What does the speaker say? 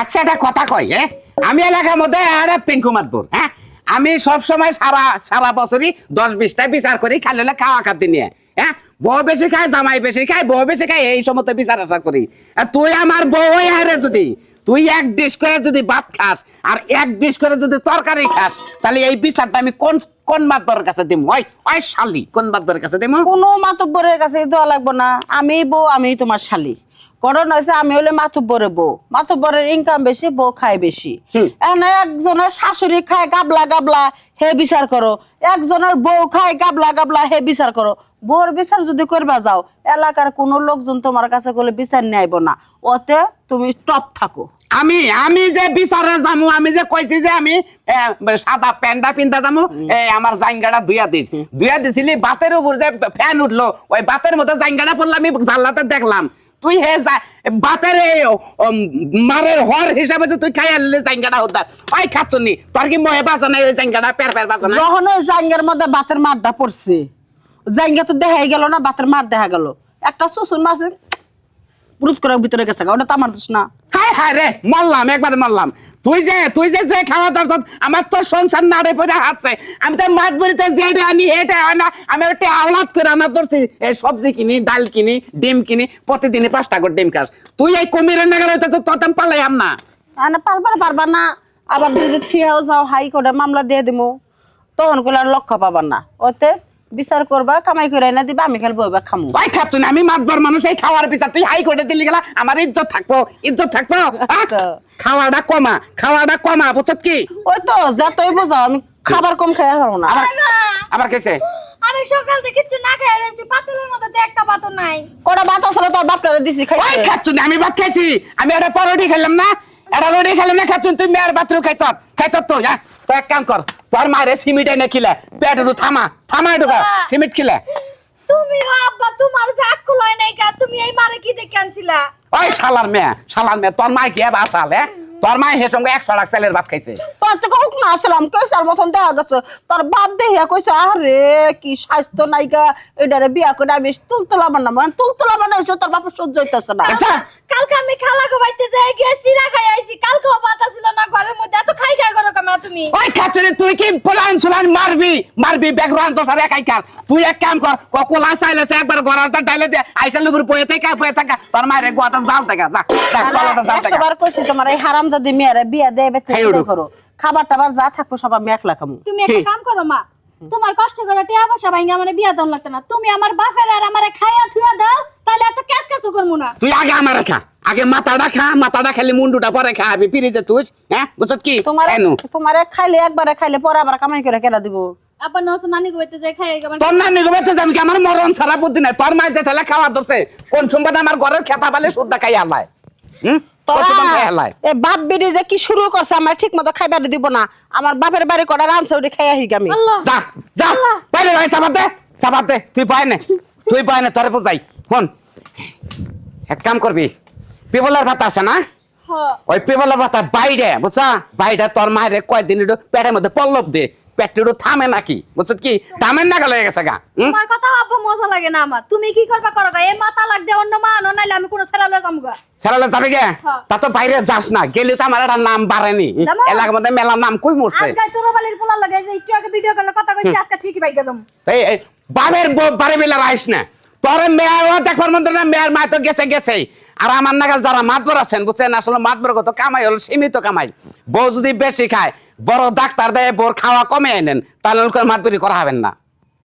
আচ্ছা একটা কথা কই হ্যাঁ? আমি এলাকার মধ্যে একটা পিঙ্কু হ্যাঁ? আমি সব সময় সারা সারা বছরই দশ বিশটা বিচার করি, খালি হলে খাওয়া খাতে নিয়ে হ্যাঁ? বউ বেশি খায়, জামাই বেশি খায়, বউ বেশি খায়, এই সমস্ত বিচার আশা করি। তুই আমার বউ হারে যদি, তুই এক ডিশ করে যদি ভাত খাস, আর এক ডিশ করে যদি তরকারি খাস, তাহলে এই বিচারটা আমি কোন কোন মাতবরের কাছে দিম? ওই ওই শালি, কোন মাতবরের কাছে দিম? কোনো মাতব্বরের কাছে দেওয়া লাগবো না। আমি বউ, আমি তোমার শালি। কারণ হয়েছে আমি হলে মাতব্বরের বউ। মাতব্বরের ইনকাম বেশি বউ খায় বেশি। এখন একজনের শাশুড়ি খায় গাবলা গাবলা হে বিচার করো। একজনের বউ খায় গাবলা গাবলা হে বিচার করো। বউর বিচার যদি করবা যাও এলাকার কোনো লোকজন তোমার কাছে বলে বিচার নিয়ে না। ওতে তুমি টপ থাকো। আমি আমি যে বিচারে যামু আমি যে কইছি যে আমি সাদা প্যান্ডা পিন্দা যামু আমার জাইঙ্গাটা দুইয়া দিস। দুইয়া দিছিলি বাতের উপর যে ফ্যান উঠল ওই বাতের মধ্যে জাইঙ্গাটা পড়ল আমি জানলাতে দেখলাম। তুই হে বাতের মারের হর হিসাবে যে তুই খাই আনলে জাঙ্গাটা হতা ওই খাচ্ছনি তোর কি মহে বাঁচা নাই ওই জাঙ্গাটা পের পের বাঁচা নাই যখন ওই জাঙ্গার মধ্যে বাতের মারটা পড়ছে জাঙ্গা তো দেখাই গেল না, বাতের মার দেখা গেল। একটা শ্বশুর মারছে পুরুষ করে ভিতরে গেছে ওটা তো আমার দোষ না। হায় হায় রে মরলাম একবার মরলাম। তুই যে তুই যে যে খাওয়া দরকার আমার তো সংসার নাড়ে পড়ে হাঁটছে আমি তো মাঠ বড়িতে যেটা আনি এটা হয় না আমি ওটা আওলাদ করে আনা ধরছি। এই সবজি কিনি ডাল কিনি ডিম কিনি প্রতিদিনই পাঁচটা করে ডিম খাস। তুই এই কমিরে না গেলে তো তোর পালাই আম না আনা পারবার পারবা না। আবার যদি ফিয়াও যাও হাই করে মামলা দিয়ে দিমু তখনগুলো আর লক্ষ্য পাবার না। ওতে বিচার করবা কামাই করে না দিবা আমি খেলব এবার খামু। ভাই খাচ্ছ না আমি মাতবার মানুষ এই খাওয়ার পিছা তুই হাই করে দিলি গেলা আমার ইজ্জত থাকব ইজ্জত থাকব? তো। খাওয়াটা কমা খাওয়াটা কমা বুঝছত কি? ওই তো যতই বোঝাও আমি খাবার কম খাই পারব না। আবার কেছে? আমি সকাল থেকে কিছু না খেয়ে রয়েছি পাতলের মধ্যে তো একটা পাতর নাই। কটা ভাত আসলে তোর বাপটারে দিছি ওই খাইছে। খাচ্ছ না আমি ভাত খাইছি আমি একটা পরোটি খেলাম না? একটা রুটি খেলাম না খাচ্ছ তুই মেয়ের বাথরুম খাইছ খাইছ তো যা। তো এক কাম কর তোর মায়ের সিমিট এনে খিলে পেট একটু থামা থামা একটু সিমিট খিলে। তুমি আব্বা তোমার যে আক্কুল নাই কা তুমি এই মারে কি দেখে আনছিলা? ওই শালার মেয়ে শালার মেয়ে তোর মায় কি এবার আসালে তোর মায় হে সঙ্গে একশো লাখ ছেলের ভাত খাইছে। তোর থেকে হুক না আসলাম কেসার মতন দেখা গেছে তোর বাপ দেখিয়া কইছে আরে কি স্বাস্থ্য নাইকা এটারে বিয়া করে আমি তুলতুলা বানাম মানে তুলতুলা বানাইছে তোর বাপের সহ্য হইতেছে না। আচ্ছা কালকে আমি খালা বাইতে যাই গিয়ে সিরা খাই আইছি। কালকে পাতা ছিল না ঘরের মধ্যে এত খাই খাই করো কামা তুমি। ওই খাচ্ছরে তুই কি পোলান সুলান মারবি? মারবি ব্যাকগ্রাউন্ড তো সারে একাই কার তুই এক কাম কর ও কোলা চাইলে একবার গড়ার তার ডাইলে দে আইসা লুগুর বয়ে থেকে বয়ে থাকা। তোর মায়ের গোয়াটা জাল থেকে যা। যা গলাটা জাল থেকে। একশোবার কইছি তোমার এই হারাম যদি মেয়েরে বিয়া দেয় বেতে খাই উঠো। করো। খাবার টাবার যা থাকব সব আমি একলা খামু। তুমি একটা কাম করো মা। তোমার কষ্ট করে টিয়া পয়সা ভাঙ্গা আমার বিয়া দাও লাগতো না। তুমি আমার বাপের আর আমারে খাইয়া থুয়া দাও তাহলে এত ক্যাস ক্যাসও করব না। তুই আগে আমার খা আগে মাথাটা খা মাথাটা খালি মুন্ডুটা পরে ফিরিতে তুই হ্যাঁ? বুঝত কি? তোমার তোমারে খাইলে একবারে খাইলে পরে আবার কামাই করে কেনা দিব? আবার নস নানি গোবাইতে যাই খাই আমার তোর না নিগমেতে যাবি কি? আমার মরণ সারা বুদ্ধি নাই। তোর মায়ের যে তাহলে খাওয়া ধরছে কোন সম্বাদ আমার ঘরের খেতা পালে সুদ্ধা খাই আলায়? হুম? বাপ যে কি শুরু করছে আমার ঠিক মতো খাইবার দিব না। আমার বাপের বাড়ি কটা রামছে ওটি খাই আহি আমি। যা যা। বাইরে দে দে তুই পায় না তুই পায় না তোরে বুঝাই। হন এক কাম করবি পিবলার ভাত আছে না? ওই পিবলার ভাতা বাইরে বুঝছা? বাইরে তোর মায়ের কয়েকদিন একটু পেটের মধ্যে পল্লব দে পেট থামে নাকি বুঝছ কি? থামেন না গেলে গেছে গা তোমার কথা আব্বা মজা লাগে না আমার। তুমি কি করবা করো গা? এ মাথা লাগ দে অন্য মা আনো নাইলে আমি কোনো লয়ে যাব গা। ছেলেলে যাবে গে। তা তো বাইরে যাস না গেলে তো আমার একটা নাম বাড়েনি। এলাকার মধ্যে মেলার নাম কই মরছে? আজকে তোর বালির পোলা লাগে যে একটু আগে ভিডিও করলে কথা কইছি আজকে ঠিকই বাইকে যাব এই এই বাবের বাড়ি বেলা আইস না। তোর মেয়ার দেখবার মন্দির না মেয়ার মায় তো গেছে গেছে। আর আমার নাগাল যারা মাতবর আছেন, বুঝছেন? আসলে মাতবর কত কামাই, হলো সীমিত কামাই। বউ যদি বেশি খায়, বড় ডাক্তার দেয় বোর খাওয়া কমে আনেন, তাহলে মাতবরি করা হবেন না।